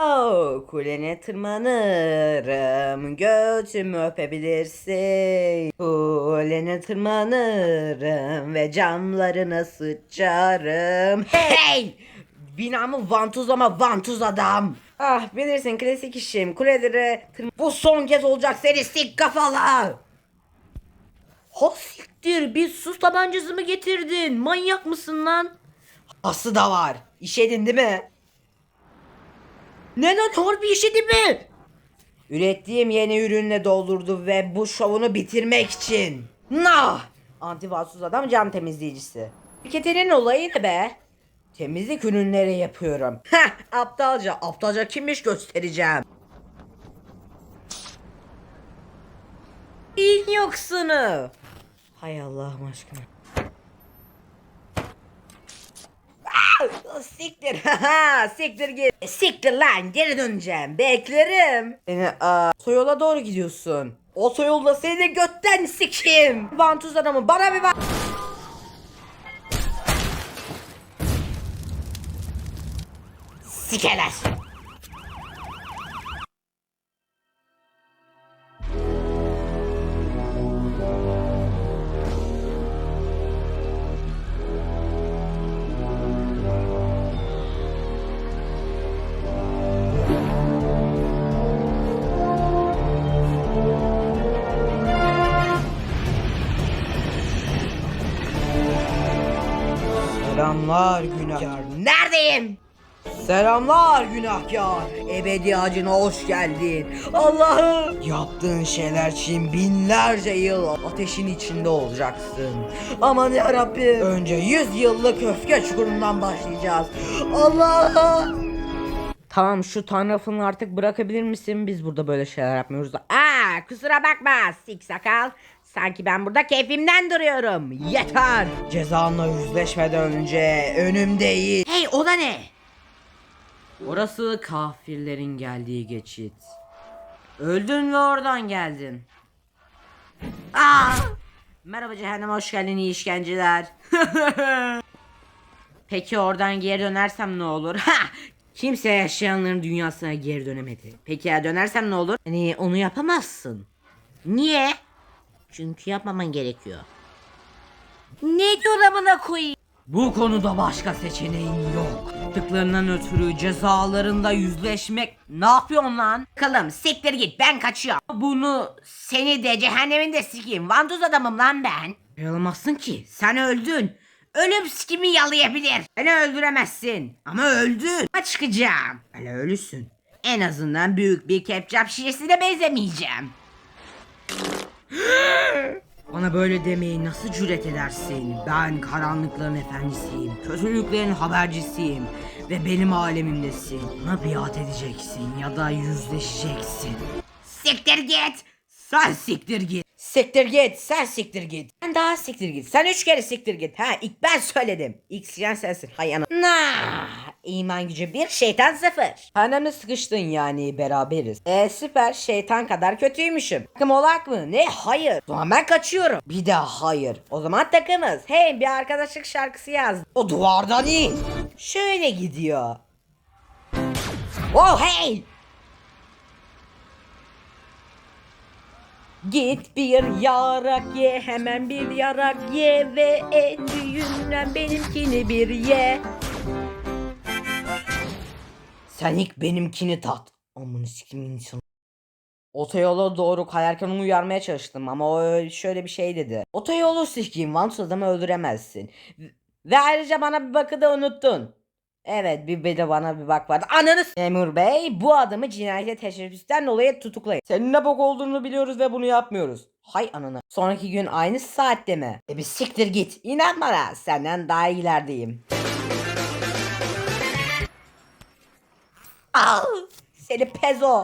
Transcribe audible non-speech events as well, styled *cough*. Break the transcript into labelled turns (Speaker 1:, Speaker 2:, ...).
Speaker 1: Oh, kulene tırmanırım, göğsümü öpebilirsin. Kulene tırmanırım ve camlarına sıçarım. Hey! Binamı vantuzlama vantuz adam. Ah bilirsin klasik işim. Kulelere tırm... Bu son kez olacak seni sik kafalı. Ha siktir bir sus tabancası mı getirdin? Manyak mısın lan? Ası da var. İşedin değil mi? Lan harbi işedin mi? Ürettiğim yeni ürünle doldurdu ve bu şovunu bitirmek için. Nah! Antivatsuz adam cam temizleyicisi. Şirketinin olayı ne be? Temizlik ürünleri yapıyorum. *laughs* Heh aptalca. Aptalca kimmiş göstereceğim. İlk yoksunu. Hay Allah'ım aşkına. Ah, Siktir. *laughs* Siktir git. E, Siktir lan geri döneceğim. Beklerim. Seni aa, otoyola doğru gidiyorsun. Otoyolda seni de götten sikeyim. Vantuz adamı bana bir bak. Sikeler. Selamlar günahkar. Neredeyim? Selamlar günahkar. Ebedi acına hoş geldin. Allah'ım. Yaptığın şeyler için binlerce yıl ateşin içinde olacaksın. Aman ya Rabbim. Önce yüz yıllık öfke çukurundan başlayacağız. Allah'ım. Tamam şu tanrafını artık bırakabilir misin? Biz burada böyle şeyler yapmıyoruz. Aa kusura bakma sik sakal. Sanki ben burada keyfimden duruyorum. Yeter. Cezanla yüzleşmeden önce önümdeyiz. Hey o da ne? Orası kafirlerin geldiği geçit. Öldün ve oradan geldin. Aa! Merhaba cehennem hoş geldin iyi işkenceler. *laughs* Peki oradan geri dönersem ne olur? *laughs* Ha! Kimse yaşayanların dünyasına geri dönemedi. Peki ya dönersem ne olur? Hani onu yapamazsın. Niye? Çünkü yapmaman gerekiyor. Ne diyor amına koyayım? Bu konuda başka seçeneğin yok. Yaptıklarından ötürü cezalarında yüzleşmek... Ne yapıyorsun lan? Kılım siktir git ben kaçıyorum. Bunu seni de cehennemin de sikeyim. Vanduz adamım lan ben. Yalamazsın ki sen öldün. Ölüm sikimi yalayabilir. Beni öldüremezsin. Ama öldün. Ama çıkacağım. Hele ölüsün. En azından büyük bir ketçap şişesine benzemeyeceğim. Bana böyle demeyi nasıl cüret edersin? Ben karanlıkların efendisiyim. Kötülüklerin habercisiyim. Ve benim alemimdesin. Bana biat edeceksin ya da yüzleşeceksin. Siktir git. Sen siktir git. Siktir git. Sen siktir git. Sen daha siktir git. Sen üç kere siktir git. Ha ilk ben söyledim. İlk silen sensin. Hay ana. Nah. İman gücü bir, şeytan sıfır. Annemle sıkıştın yani beraberiz. E süper şeytan kadar kötüymüşüm. Takım olak mı? Ne? Hayır. O zaman ben kaçıyorum. Bir daha hayır. O zaman takımız. Hey bir arkadaşlık şarkısı yaz. O duvardan in. Şöyle gidiyor. Oh hey! Git bir yarak ye hemen bir yarak ye ve en büyüğünden benimkini bir ye. Sen ilk benimkini tat. Amını sikim insan. Otoyola doğru kayarken onu uyarmaya çalıştım ama o öyle- şöyle bir şey dedi. Otoyolu sikeyim Vantuz adamı öldüremezsin. Ve ayrıca bana bir bakı da unuttun. Evet bir de bana bir bak vardı. Ananı Memur bey bu adamı cinayete teşebbüsten dolayı tutuklayın. Senin ne bok olduğunu biliyoruz ve bunu yapmıyoruz. Hay ananı. Sonraki gün aynı saatte mi? E bir siktir git. İnan bana senden daha ilerdeyim. Al seni pezo.